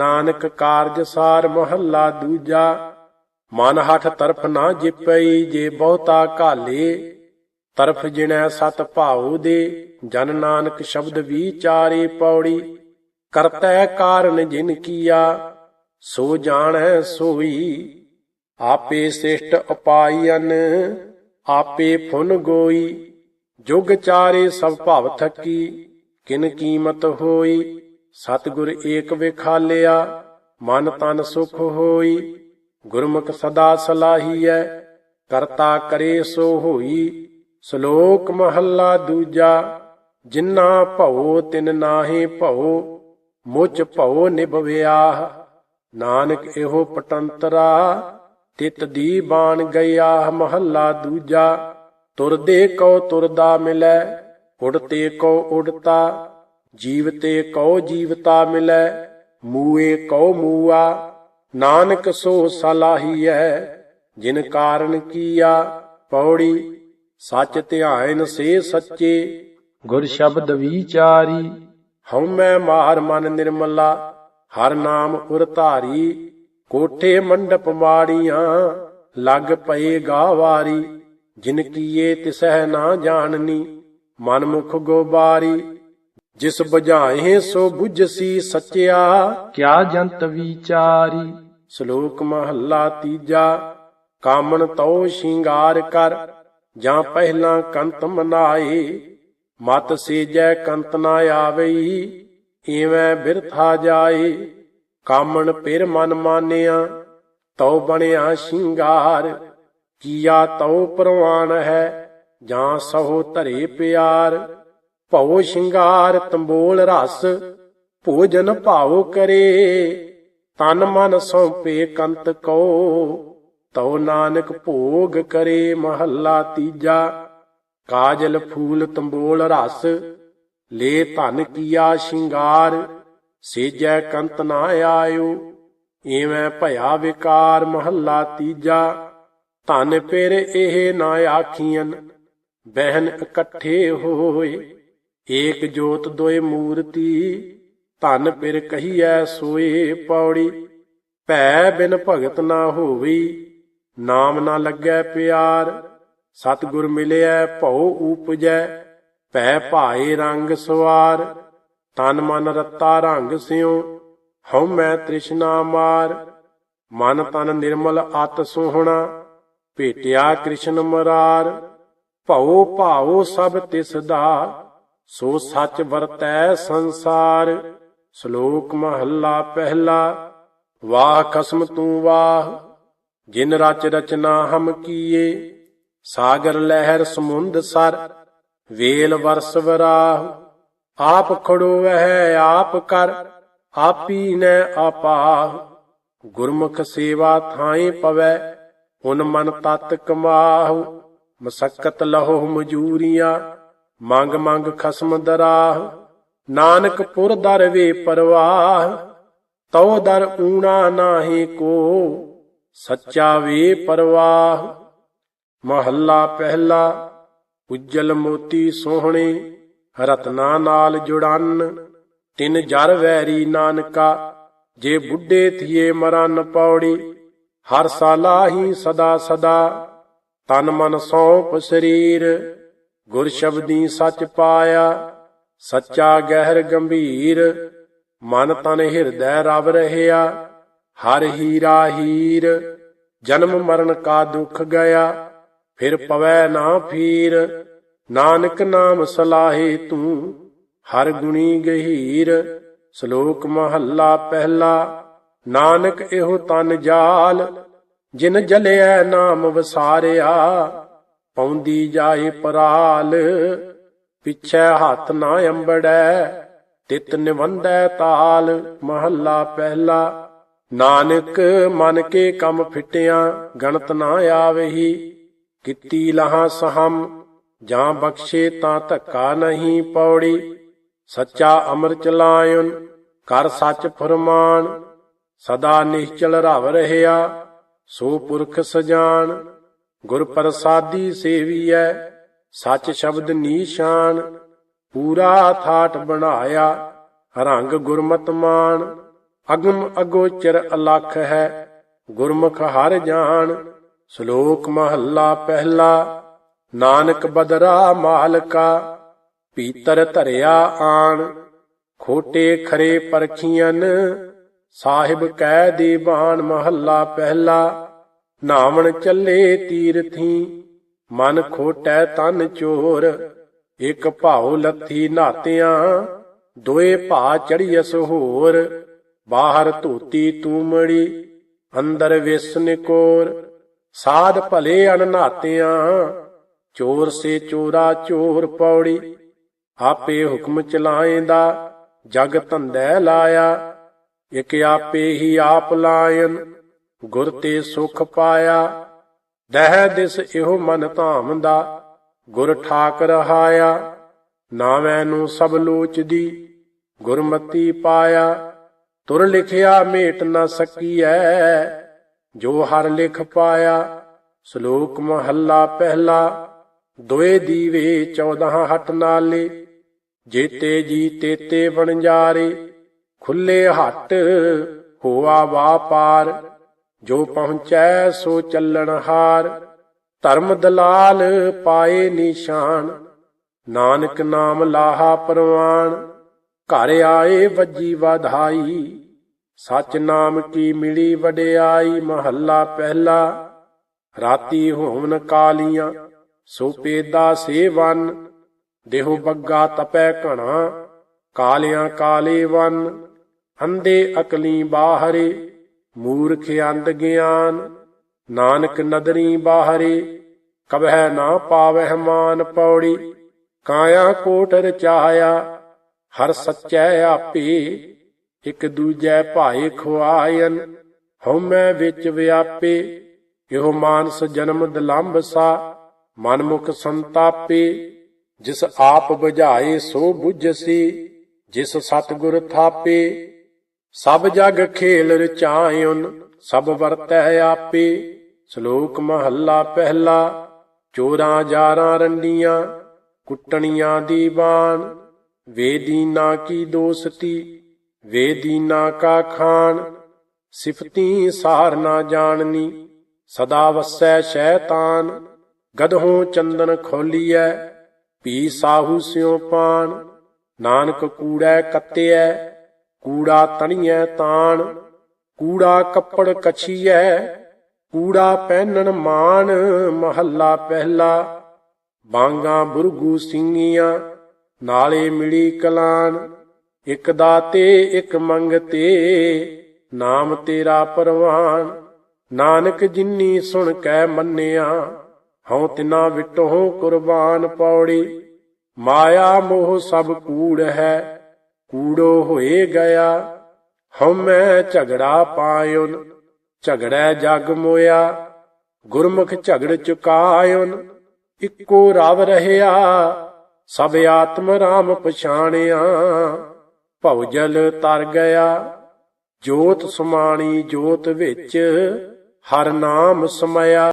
ਨਾਨਕ ਕਾਰਜ ਸਾਰ ਮਹੱਲਾ ਦੂਜਾ। ਮਨ ਹਠ ਤਰਫ ਨਾ ਜਿਪਈ, ਜੇ ਬਹੁਤਾ ਘਾਲੇ, ਤਰਫ ਜਿਣੈ ਸਤ ਭਾਉ ਦੇ। ਜਨ ਨਾਨਕ ਸ਼ਬਦ ਵਿਚਾਰੇ ਪੌੜੀ, ਕਰਤੈ ਕਾਰਨ ਜਿਨ ਕੀਆ। ਸੋ ਜਾਣੈ ਸੋਈ, ਆਪੇ ਸਿਸ਼ਟ ਉਪਾਇਨ ਆਪੇ ਫੁਨ ਗੋਈ। ਜੁਗ ਚਾਰੇ ਸਭ ਭਵ ਥਕੀ, ਕਿਨ ਕੀਮਤ ਹੋਈ। ਸਤਿਗੁਰ ਏਕ ਵਿਖਾਲਿਆ, ਮਨ ਤਨ ਸੁਖ ਹੋਈ, ਗੁਰਮੁਖ ਸਦਾ ਸਲਾਹੀਐ, ਕਰਤਾ ਕਰੇ ਸੋ ਹੋਈ, ਸ਼ਲੋਕ ਮਹੱਲਾ ਦੂਜਾ ਜਿਨ੍ਹਾਂ ਭਉ ਤਿਨ ਨਾਹੀ ਭਉ ਮੁਝ ਭਉ ਨਿਭਵਿਆ ਨਾਨਕ ਇਹੋ ਪਟੰਤਰਾ, ਤਿਤ ਦੀ ਬਾਣ ਗਿਆ ਮਹੱਲਾ ਦੂਜਾ, ਤੁਰਦੇ ਕੋ ਤੁਰਦਾ ਮਿਲੈ ਉਡਤੇ ਕੋ ਉਡਤਾ ਜੀਵਤੇ ਕੋ ਜੀਵਤਾ ਮਿਲੈ, ਮੂਏ ਕੋ ਮੂਆ, ਨਾਨਕ ਸੋ ਸਲਾਹੀਐ, ਜਿਨ ਕਾਰਨ ਕੀਆ ਪੌੜੀ, ਸੱਚ ਧਿਆਇਨ ਸੇ ਸੱਚੇ, ਗੁਰ ਸ਼ਬਦ ਵਿਚਾਰੀ। ਹਉਮੈ ਮਾਹਰ ਮਨ ਨਿਰਮਲਾ, ਹਰ ਨਾਮ ਉਰ ਧਾਰੀ, ਕੋਠੇ ਮੰਡਪ ਮਾੜੀਆਂ ਲੱਗ ਪਏ ਗਾਵਾਰੀ, ਜਿਨ ਕੀਏ ਤਿਸਹਿ ਨਾ ਜਾਣਨੀ, ਮਨ ਮੁਖ ਗੋਬਾਰੀ। ਜਿਸ ਬੁਝਾਏ ਸੋ ਬੁਝਸੀ ਸੱਚਿਆ। ਕਿਆ ਜੰਤ ਵਿਚਾਰੀ। ਸ਼ਲੋਕ ਮਹੱਲਾ ਤੀਜਾ। ਕਾਮਣ ਤਉ ਸ਼ਿੰਗਾਰ ਕਰ ਜਾਂ ਪਹਿਲਾਂ ਕੰਤ ਮਨਾਏ ਮਤ ਸੇਜੈ ਕੰਤ ਨਾ ਆਵਈ ਈਵੇਂ ਬਿਰਥਾ ਜਾਏ ਕਾਮਣ ਪਿਰ ਮਨ ਮਾਨਿਆ ਤਉ ਬਣਿਆ ਸ਼ਿੰਗਾਰ। ਕੀਆ ਤਉ ਪ੍ਰਵਾਨ ਹੈ ਜਾਂ ਸਹੋ ਧਰੇ ਪਿਆਰ। ਭਉ ਸ਼ਿੰਗਾਰ, ਤੰਬੋਲ ਰਸ, ਭੋਜਨ ਭਾਉ ਕਰੇ। ਤਨ ਮਨ ਸੌਂਪੇ ਕੰਤ ਕੋ ਤਉ ਨਾਨਕ ਭੋਗ ਕਰੇ ਮਹੱਲਾ ਤੀਜਾ। ਕਾਜਲ ਫੂਲ, ਤੰਬੋਲ ਰਸ, ਲੇ ਧਨ ਕੀਆ ਸ਼ਿੰਗਾਰ, ਸੇਜੈ ਕੰਤ ਨਾ ਆਇਓ। ਏਵੇਂ ਭਇਆ ਵਿਕਾਰ ਮਹੱਲਾ ਤੀਜਾ। ਧਨ ਫਿਰ ਇਹ ਨਾ ਆਖੀਆਂ ਬਹਿਨ ਇਕੱਠੇ ਹੋਏ। ਏਕ ਜੋਤ ਦੋਏ ਮੂਰਤੀ, ਧਨ ਫਿਰ ਕਹੀਐ ਸੋਏ ਪੌੜੀ। ਭੈ ਬਿਨ ਭਗਤ ਨਾ ਹੋਵੀ, ਨਾਮ ਨਾ ਲੱਗੈ ਪਿਆਰ। ਸਤਿਗੁਰ ਮਿਲਿਆ ਭਉ ਉਪਜੈ, ਭੈ ਭਾਏ ਰੰਗ ਸਵਾਰ। ਤਨ ਮਨ ਰਤਾ ਰੰਗ ਸਿਉ, ਹਉ ਮੈਂ ਤ੍ਰਿਸ਼ਨਾ ਮਾਰ। ਮਨ ਤਨ ਨਿਰਮਲ ਅਤ ਸੋਹਣਾ, ਭੇਟਿਆ ਕ੍ਰਿਸ਼ਨ ਮਰਾਰ। ਭਉ ਭਾਉ ਸਭ ਤਿਸ ਦਾ ਸੋ ਸੱਚ ਵਰਤੈ ਸੰਸਾਰ, ਸ਼ਲੋਕ ਮਹੱਲਾ ਪਹਿਲਾ, ਵਾਹ ਖਸਮ ਤੂੰ ਵਾਹ, ਜਿਨ ਰਚ ਰਚਨਾ ਹਮ ਕੀਏ, ਸਾਗਰ ਲਹਿਰ ਸਮੁੰਦ ਸਰ, ਵੇਲ ਵਰਸ ਵਰਾਹ, ਆਪ ਖੜੋ ਵਹਿ, ਆਪ ਕਰ, ਆਪੀ ਨੈ ਆਪਾਹ ਗੁਰਮੁਖ ਸੇਵਾ ਥਾਏ ਪਵੈ ਹੁਨ ਮਨ ਤਤ ਕਮਾਹੁ, ਮਸਕਤ ਲਹੋ ਮਜੂਰੀਆਂ ਮੰਗ ਮੰਗ ਖਸਮ ਦਰਾਹ, ਨਾਨਕ ਪੁਰ ਦਰ ਵੇ ਪਰਵਾਹ, ਤਉ ਦਰ ਊਣਾ ਨਾਹੀ ਕੋ, ਸੱਚਾ ਵੇ ਪਰਵਾਹ। ਮਹੱਲਾ ਪਹਿਲਾ, ਉਜਲ ਮੋਤੀ ਸੋਹਣੇ, ਰਤਨਾ ਨਾਲ ਜੁੜਨ, ਤਿੰਨ ਜਰ ਵੈਰੀ ਨਾਨਕਾ, ਜੇ ਬੁੱਢੇ ਥੀਏ ਮਰਨ ਪੌੜੀ, ਹਰ ਸਾਲਾਹੀ ਸਦਾ ਸਦਾ, ਤਨ ਮਨ ਸੌਂਪ ਸਰੀਰ। ਗੁਰ ਸ਼ਬਦੀ ਸੱਚ ਪਾਇਆ, ਸੱਚਾ ਗਹਿਰ ਗੰਭੀਰ, ਮਨ ਤਨ ਹਿਰਦੈ ਰਵ ਰਹਿਆ, ਹਰ ਹੀਰਾ ਹੀਰ, ਜਨਮ ਮਰਨ ਕਾ ਦੁਖ ਗਿਆ, ਫਿਰ ਪਵੈ ਨਾ ਫੀਰ, ਨਾਨਕ ਨਾਮ ਸਲਾਹੇ ਤੂੰ, ਹਰ ਗੁਣੀ ਗਹੀਰ, ਸ਼ਲੋਕ ਮਹੱਲਾ ਪਹਿਲਾ, ਨਾਨਕ ਇਹੋ ਤਨ ਜਾਲ, ਜਿਨ ਜਲਿਆ ਨਾਮ ਵਸਾਰਿਆ ਪੌਂਦੀ ਜਾਏ ਪਰਾਲ, ਪਿਛੈ ਹੱਥ ਨਾ ਅੰਬੜੈ, ਤਿਤ ਨਿਵੰਦੈ ਤਾਲ, ਮਹੱਲਾ ਪਹਿਲਾ। ਨਾਨਕ ਮਨ ਕੇ ਕੰਮ ਫਿਟਿਆ, ਗਣਤ ਨਾ ਆਵਹੀ। ਕੀਤੀ ਲਹਾ ਸਹਮ, ਜਾਂ ਬਖਸ਼ੇ ਤਾਂ ਧੱਕਾ ਨਹੀਂ ਪੌੜੀ। ਸੱਚਾ ਅਮਰ ਚਲਾਇਨ ਕਰ ਸੱਚ ਫਰਮਾਨ। ਸਦਾ ਨਿਸ਼ਚਲ ਰਵ ਰਹਿਆ, ਸੋ ਪੁਰਖ ਸਜਾਨ। ਗੁਰ ਪ੍ਰਸਾਦੀ ਸੇਵੀਐ, ਸੱਚ ਸ਼ਬਦ ਨੀਸ਼ਾਨ ਪੂਰਾ ਥਾਟ ਬਣਾਇਆ, ਰੰਗ ਗੁਰਮਤ ਮਾਨ ਅਗਮ ਅਗੋਚਰ ਅਲਖ ਹੈ, ਗੁਰਮੁਖ ਹਰ ਜਾਣ, ਸ਼ਲੋਕ ਮਹੱਲਾ ਪਹਿਲਾ, ਨਾਨਕ ਬਦਰਾ ਮਾਲਕਾ, ਪੀਤਰ ਧਰਿਆ ਆਣ, ਖੋਟੇ ਖਰੇ ਪਰਖੀਆਂ ਸਾਹਿਬ ਕਹਿ ਦੀਵਾਨ ਮਹੱਲਾ ਪਹਿਲਾ ਨਾਵਣ ਚੱਲੇ ਤੀਰਥੀ, ਮਨ ਖੋਟੈ ਤਨ ਚੋਰ, ਇਕ ਭਾਉ ਲੱਥੀ ਨਾਤਿਆਂ, ਦੋਏ ਭਾ ਚੜੀਐਸ ਹੋਰ ਬਾਹਰ ਧੋਤੀ ਤੂਮੜੀ, ਅੰਦਰ ਵਿਸ ਨਿਕੋਰ ਸਾਧ ਭਲੇ ਅਨਨਾਤਿਆਂ ਚੋਰ ਸੇ ਚੋਰਾ ਚੋਰ ਪੌੜੀ, ਆਪੇ ਹੁਕਮ ਚਲਾਏਂਦਾ, ਜਗ ਧੰਦੈ ਲਾਇਆ, ਇਕ ਆਪੇ ਹੀ ਆਪ ਲਾਇਨ ਗੁਰ ਤੇ ਸੁਖ ਪਾਇਆ, ਦਹਿ ਦਿਸ ਇਹੋ ਮਨ ਧਾਮ ਦਾ ਗੁਰ ਠਾਕ ਰਹਾਇਆ ਨਾਵੇਂ ਨੂੰ ਸਭ ਲੋਚਦੀ, ਗੁਰਮਤੀ ਪਾਇਆ। ਤੁਰ ਲਿਖਿਆ ਮੇਟ ਨ ਸਕੀਐ, ਜੋ ਹਰ ਲਿਖ ਪਾਇਆ। ਸ਼ਲੋਕ ਮਹੱਲਾ ਪਹਿਲਾ, ਦੋਏ ਦੀਵੇ 14 ਹਟ ਨਾਲੇ, ਜੇਤੇ ਜੀ ਤੇਤੇ ਵਣਜਾਰੇ ਖੁੱਲੇ ਹੱਟ ਹੋਆ ਵਾਪਾਰ ਜੋ ਪਹੁੰਚੈ ਸੋ ਚੱਲਣ ਹਾਰ, ਧਰਮ ਦਲਾਲ ਪਾਏ ਨਿਸ਼ਾਨ। ਨਾਨਕ ਨਾਮ ਲਾਹਾ ਪਰਵਾਨ, ਘਰ ਆਏ ਵੱਜੀ ਵਧਾਈ। ਸਚ ਨਾਮ ਕੀ ਮਿਲੀ ਵਡਿਆਈ, ਮਹੱਲਾ ਪਹਿਲਾ। ਰਾਤੀ ਹੋਵਨ ਕਾਲੀਆਂ, ਸੋ ਪੇਦਾ ਸੇਵਨ। ਦੇਹੋ ਬੱਗਾ ਤਪੈ ਘਣਾ, ਕਾਲਿਆਂ ਕਾਲੇ ਵਨ। ਅੰਦੇ ਅਕਲੀ ਬਾਹਰੇ ਮੂਰਖ ਅੰਧ ਗਿਆਨ, ਨਾਨਕ ਨਦਰੀ ਬਾਹਰੇ, ਕਬਹਿ ਨਾ ਪਾਵਹਿ ਮਾਨ ਪੌੜੀ, ਕਾਇਆ ਕੋਟ ਰਚਾਇਆ ਹਰ ਸੱਚੈ ਆਪੇ, ਇਕ ਦੂਜੈ ਭਾਏ ਖੁਆਇਨ ਹਉਮੈ ਵਿੱਚ ਵਿਆਪੇ, ਇਹੋ ਮਾਨਸ ਜਨਮ ਦਲੰਭ ਸਾ, ਮਨਮੁਖ ਸੰਤਾਪੇ, ਜਿਸ ਆਪ ਬੁਝਾਏ ਸੋ ਬੁਝਸੀ ਜਿਸ ਸਤਿਗੁਰ ਥਾਪੇ ਸਭ ਜਗ ਖੇਲ ਰਚਾਇਉਨ ਸਭ ਵਰਤੈ ਆਪੇ। ਸ਼ਲੋਕ ਮਹੱਲਾ ਪਹਿਲਾ, ਚੋਰਾਂ ਜਾਰਾਂ ਰੰਡੀਆਂ, ਕੁੱਟਣੀਆਂ ਦੀਵਾਨ। ਵੇਦੀਨਾ ਕੀ ਦੋਸਤੀ ਵੇਦੀਨਾ ਕਾ ਖਾਨ। ਸਿਫਤੀ ਸਾਰ ਨਾ ਜਾਣਨੀ, ਸਦਾ ਵਸੈ ਸ਼ੈਤਾਨ। ਗਦਹੋਂ ਚੰਦਨ ਖੋਲੀਐ ਪੀ ਸਾਹੂ ਸਿਉ ਪਾਨ। ਨਾਨਕ ਕੂੜੈ ਕੱਤਿਐ ਕੂੜਾ ਤਣੀਐ ਤਾਣ, ਕੂੜਾ ਕੱਪੜ ਕਛੀਐ, ਕੂੜਾ ਪਹਿਨਣ ਮਾਨ ਮਹੱਲਾ ਪਹਿਲਾ। ਬਾਂਗਾ ਬੁਰਗੂ ਸਿੰਘੀਆਂ ਨਾਲੇ ਮਿਲੀ ਕਲਾਨ, ਇਕ ਦਾਤੇ, ਇਕ ਮੰਗਤੇ, ਨਾਮ ਤੇਰਾ ਪਰਵਾਨ। ਨਾਨਕ ਜਿਨੀ ਸੁਣ ਕੈ ਮੰਨਿਆ, ਹਉ ਤਿਨਾ ਵਿਟੋ ਕੁਰਬਾਨ ਪੌੜੀ। ਮਾਇਆ ਮੋਹ ਸਭ ਕੂੜ ਹੈ ਕੂੜੋ ਹੋਏ ਗਿਆ। ਹਉਮੈ ਝਗੜਾ ਪਾਇਉਨ ਝਗੜੈ ਜਗ ਮੋਇਆ। ਗੁਰਮੁਖ ਝਗੜ ਚੁਕਾਇਉਨ ਇੱਕੋ ਰਵ ਰਹਿਆ। ਸਭ ਆਤਮ ਰਾਮ ਪਛਾਣਿਆ ਭਉਜਲ ਤਰ ਗਿਆ। ਜੋਤ ਸਮਾਣੀ ਜੋਤ ਵਿੱਚ ਹਰ ਨਾਮ ਸਮਇਆ।